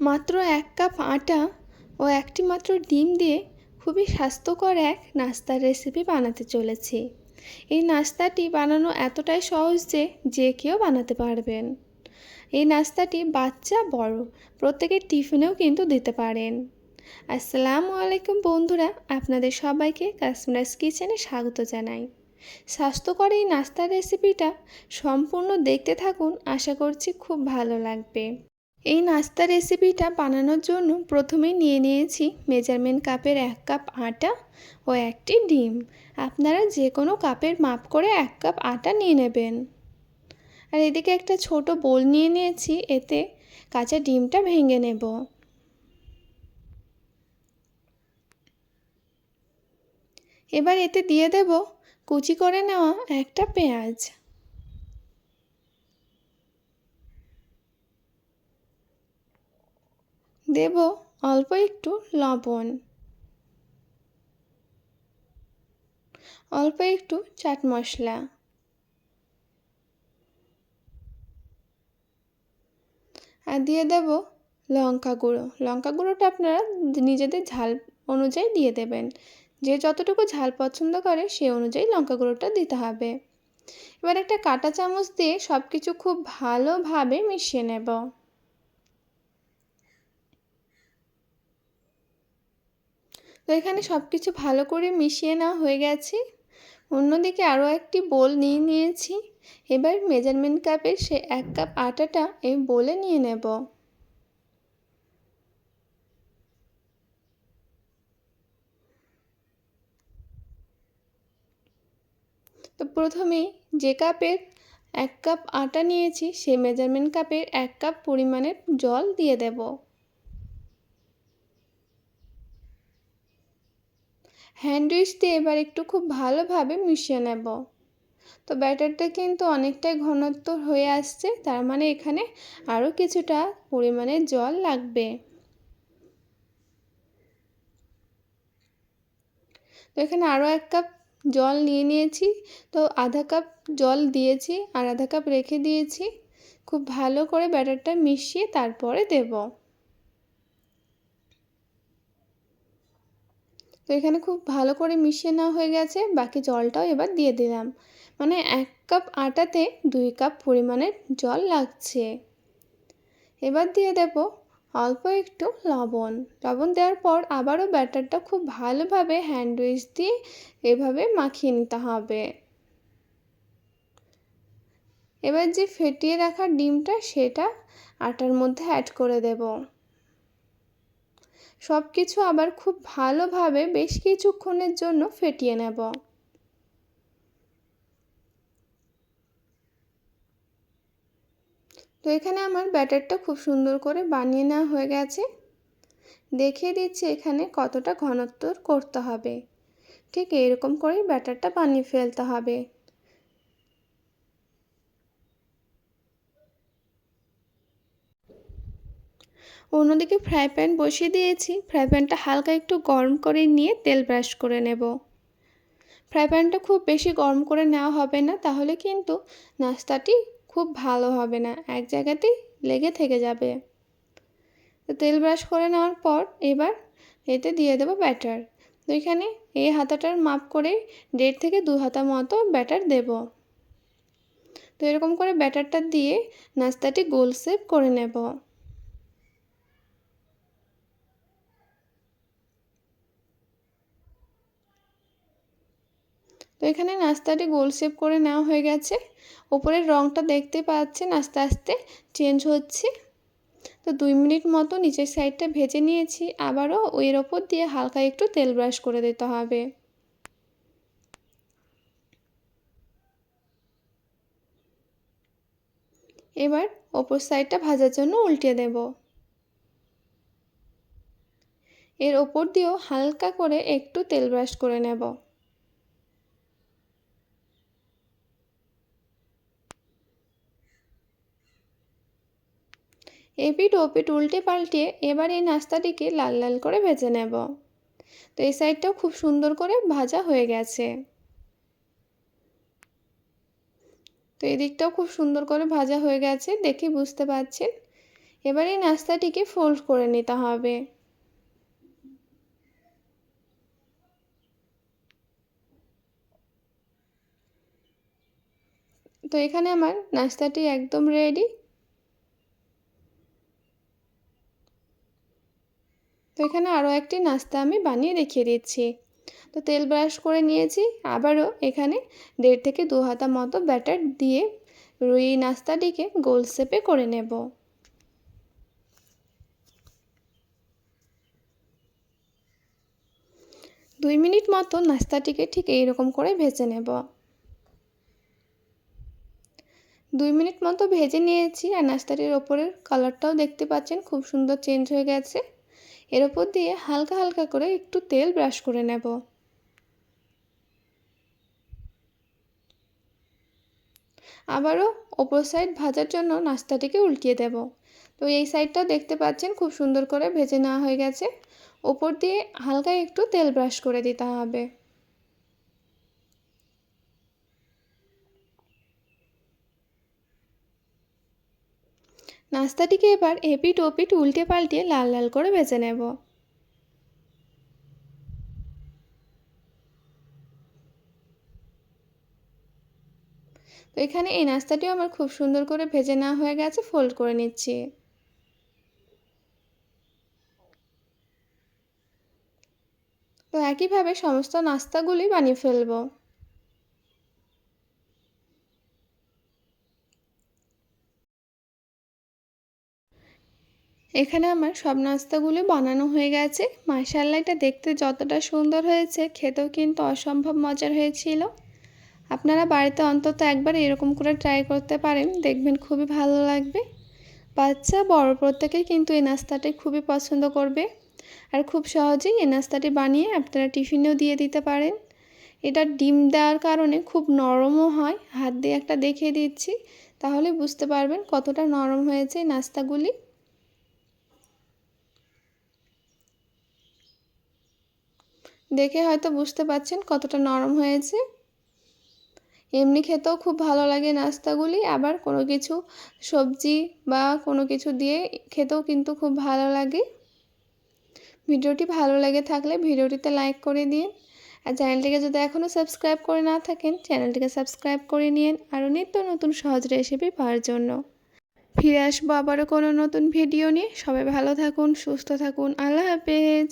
মাত্র এক কাপ আটা ও একটি মাত্র ডিম দিয়ে খুবই স্বাস্থ্যকর এক নাস্তার রেসিপি বানাতে চলেছি। এই নাস্তাটি বানানো এতটাই সহজ যে যে কেউ বানাতে পারবেন। এই নাস্তাটি বাচ্চা, বড়, প্রত্যেকের টিফিনেও কিন্তু দিতে পারেন। আসসালামু আলাইকুম বন্ধুরা, আপনাদের সবাইকে কাশ্মীরাস কিচেনে স্বাগত জানাই। স্বাস্থ্যকর এই নাস্তার রেসিপিটা সম্পূর্ণ দেখতে থাকুন, আশা করছি খুব ভালো লাগবে। এই নাস্তা রেসিপিটা বানানোর জন্য প্রথমে নিয়ে নিয়েছি মেজারমেন্ট কাপের এক কাপ আটা ও একটি ডিম। আপনারা যে কোনো কাপের মাপ করে এক কাপ আটা নিয়ে নেবেন। আর এদিকে একটা ছোট বোল নিয়ে নিয়েছি, এতে কাঁচা ডিমটা ভেঙে নেব। এবার এতে দিয়ে দেব কুচি করে নেওয়া একটা পেঁয়াজ। দেব অল্প একটু লবণ। অল্প একটু চাট মশলা। আর দিয়ে দেব লঙ্কা গুঁড়ো। লঙ্কা গুঁড়োটা আপনারা নিজেদের ঝাল অনুযায়ী দিয়ে দেবেন। যে যতটুকু ঝাল পছন্দ করে সে অনুযায়ী লঙ্কা গুঁড়োটা দিতে হবে। এবার একটা কাঁটা চামচ দিয়ে সব কিছু খুব ভালোভাবে মিশিয়ে নেব। তো এখানে সব কিছু ভালো করে মিশিয়ে নেওয়া হয়ে গেছে। অন্যদিকে আরও একটি বোল নিয়ে নিয়েছি। এবার মেজারমেন্ট কাপের সে এক কাপ আটাটা এই বোলে নিয়ে নেব। তো প্রথমেই যে কাপের এক কাপ আটা নিয়েছি, সে মেজারমেন্ট কাপের এক কাপ পরিমাণের জল দিয়ে দেব। হ্যান্ড উইচ দিয়ে এবার একটু খুব ভালোভাবে মিশিয়ে নেব। তো ব্যাটারটা কিন্তু অনেকটাই ঘনত্ব হয়ে আসছে, তার মানে এখানে আরও কিছুটা পরিমাণে জল লাগবে। তো এখানে আরও এক কাপ জল নিয়ে নিয়েছি, তো আধা কাপ জল দিয়েছি আর আধা কাপ রেখে দিয়েছি। খুব ভালো করে ব্যাটারটা মিশিয়ে তারপরে দেব। তো এখানে খুব ভালো করে মিশিয়ে নেওয়া হয়ে গেছে। বাকি জলটাও এবার দিয়ে দিলাম। মানে এক কাপ আটাতে দুই কাপ পরিমাণের জল লাগছে। এবার দিয়ে দেব অল্প একটু লবণ। লবণ দেওয়ার পর আবারও ব্যাটারটা খুব ভালোভাবে হ্যান্ড উইচ দিয়ে এভাবে মাখিয়ে নিতে হবে। এবার যে ফেটিয়ে রাখা ডিমটা সেটা আটার মধ্যে অ্যাড করে দেব। সব কিছু আবার খুব ভালোভাবে বেশ কিছুক্ষণের জন্য ফেটিয়ে নেব। তো এখানে আমার ব্যাটারটা খুব সুন্দর করে বানিয়ে নেওয়া হয়ে গেছে। দেখিয়ে দিচ্ছি এখানে কতটা ঘনত্ব করতে হবে। ঠিক এরকম করেই ব্যাটারটা বানিয়ে ফেলতে হবে। অন্যদিকে ফ্রাই প্যান বসিয়ে দিয়েছি। ফ্রাই প্যানটা হালকা একটু গরম করে নিয়ে তেল ব্রাশ করে নেব। ফ্রাই প্যানটা খুব বেশি গরম করে নেওয়া হবে না, তাহলে কিন্তু নাস্তাটি খুব ভালো হবে না, এক জায়গাতেই লেগে থেকে যাবে। তেল ব্রাশ করে নেওয়ার পর এবার এতে দিয়ে দেবো ব্যাটার। তো এখানে এই হাতাটার মাপ করে দেড় থেকে দু হাতা মতো ব্যাটার দেব। তো এরকম করে ব্যাটারটা দিয়ে নাস্তাটি গোল শেপ করে নেব। তো এখানে নাস্তাটি গোল শেপ করে নেওয়া হয়ে গেছে। ওপরের রঙটা দেখতে পাচ্ছেন আস্তে আস্তে চেঞ্জ হচ্ছে। তো দুই মিনিট মতো নিচের সাইডটা ভেজে নিয়েছি। আবারও এর ওপর দিয়ে হালকা একটু তেল ব্রাশ করে দিতে হবে। এবার ওপর সাইডটা ভাজার জন্য উল্টে দেব। এর ওপর দিয়েও হালকা করে একটু তেল ব্রাশ করে নেব। এপিট ওপিট উল্টে পাল্টে এবার এই নাস্তাটিকে লাল লাল করে ভেজে নেব। তো এই সাইডটাও খুব সুন্দর করে ভাজা হয়ে গেছে। তো এদিকটাও খুব সুন্দর করে ভাজা হয়ে গেছে, দেখে বুঝতে পারছেন? এবার এই নাস্তাটিকে ফোল্ড করে নিতে হবে। তো এখানে আমার নাস্তাটি একদম রেডি। তো এখানে আরও একটি নাস্তা আমি বানিয়ে রেখে দিচ্ছি। তো তেল ব্রাশ করে নিয়েছি, আবারও এখানে দেড় থেকে দু হাতা মতো ব্যাটার দিয়ে রুই নাস্তাটিকে গোল শেপে করে নেব। দুই মিনিট মতো নাস্তাটিকে ঠিক এইরকম করে ভেজে নেব। দুই মিনিট মতো ভেজে নিয়েছি আর নাস্তাটির ওপরের কালারটাও দেখতে পাচ্ছেন, খুব সুন্দর চেঞ্জ হয়ে গেছে। এর ওপর দিয়ে হালকা হালকা করে একটু তেল ব্রাশ করে নেব। আবারও ওপর সাইড ভাজার জন্য নাস্তাটিকে উল্টিয়ে দেব। তো এই সাইডটা দেখতে পাচ্ছেন খুব সুন্দর করে ভেজে নেওয়া হয়ে গেছে। ওপর দিয়ে হালকা একটু তেল ব্রাশ করে দিতে হবে। নাস্তাটিকে এবার এপিট ওপিট উল্টে পাল্টে লাল লাল করে ভেজে নেব। তো এখানে এই নাস্তাটিও আমার খুব সুন্দর করে ভেজে না হয়ে গেছে ফোল্ড করে নিচ্ছি। তো একইভাবে সমস্ত নাস্তাগুলি বানিয়ে ফেলব। এখানে আমার সব নাস্তাগুলো বানানো হয়ে গেছে। মাসাল্লা এটা দেখতে যতটা সুন্দর হয়েছে, খেতেও কিন্তু অসম্ভব মজার হয়েছিল। আপনারা বাড়িতে অন্তত একবার এরকম করে ট্রাই করতে পারেন, দেখবেন খুবই ভালো লাগবে। বাচ্চা, বড় প্রত্যেকেই কিন্তু এই নাস্তাটি খুবই পছন্দ করবে। আর খুব সহজেই এই নাস্তাটি বানিয়ে আপনারা টিফিনেও দিয়ে দিতে পারেন। এটা ডিম দেওয়ার কারণে খুব নরমও হয়, হাত দিয়ে একটা দেখিয়ে দিচ্ছি, তাহলে বুঝতে পারবেন কতটা নরম হয়েছে এই নাস্তাগুলি। দেখে হয়তো বুঝতে পাচ্ছেন কতটা নরম হয়েছে। এমনি খেতেও খুব ভালো লাগে নাস্তাগুলি, আবার কোনো কিছু সবজি বা কোনো কিছু দিয়ে খেতেও কিন্তু খুব ভালো লাগে। ভিডিওটি ভালো লেগে থাকলে ভিডিওটিতে লাইক করে দিন। আর চ্যানেলটিকে যদি এখনও সাবস্ক্রাইব করে না থাকেন, চ্যানেলটিকে সাবস্ক্রাইব করে নিন আরও নিত্য নতুন সহজ রেসিপি পাওয়ার জন্য। ফিরে আসব আবারও কোনো নতুন ভিডিও নিয়ে। সবাই ভালো থাকুন, সুস্থ থাকুন। আল্লাহ হাফেজ।